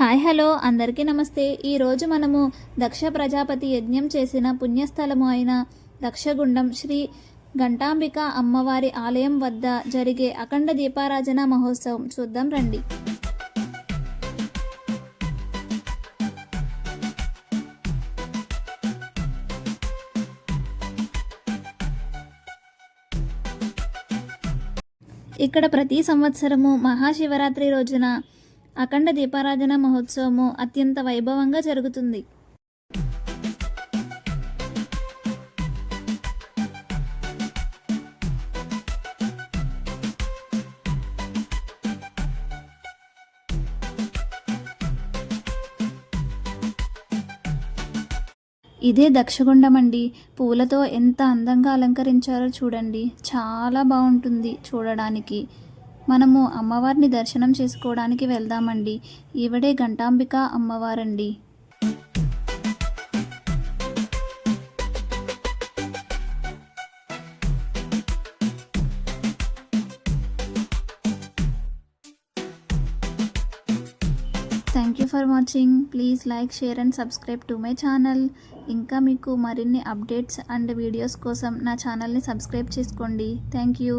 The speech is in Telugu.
Hi hello. అందరికీ నమస్తే. ఈరోజు మనము దక్ష ప్రజాపతి యజ్ఞం చేసిన పుణ్యస్థలము అయిన దక్షగుండం శ్రీ ఘంటాంబిక అమ్మవారి ఆలయం వద్ద జరిగే అఖండ దీపారాజన మహోత్సవం చూద్దాం రండి. ఇక్కడ ప్రతి సంవత్సరము మహాశివరాత్రి రోజున అఖండ దీపారాధన మహోత్సవము అత్యంత వైభవంగా జరుగుతుంది. ఇదే దక్షగుండం అండి పూలతో ఎంత అందంగా అలంకరించారో చూడండి. చాలా బాగుంటుంది చూడడానికి. మనము అమ్మవారిని దర్శనం చేసుకోవడానికి వెళ్దామండి. ఈవిడే Ghantambika అమ్మవారండి. Thank you for watching please like share and subscribe to my channel ఇంకా మీకు మరిన్ని అప్డేట్స్ అండ్ వీడియోస్ కోసం నా ఛానల్ని సబ్స్క్రైబ్ చేసుకోండి. Thank you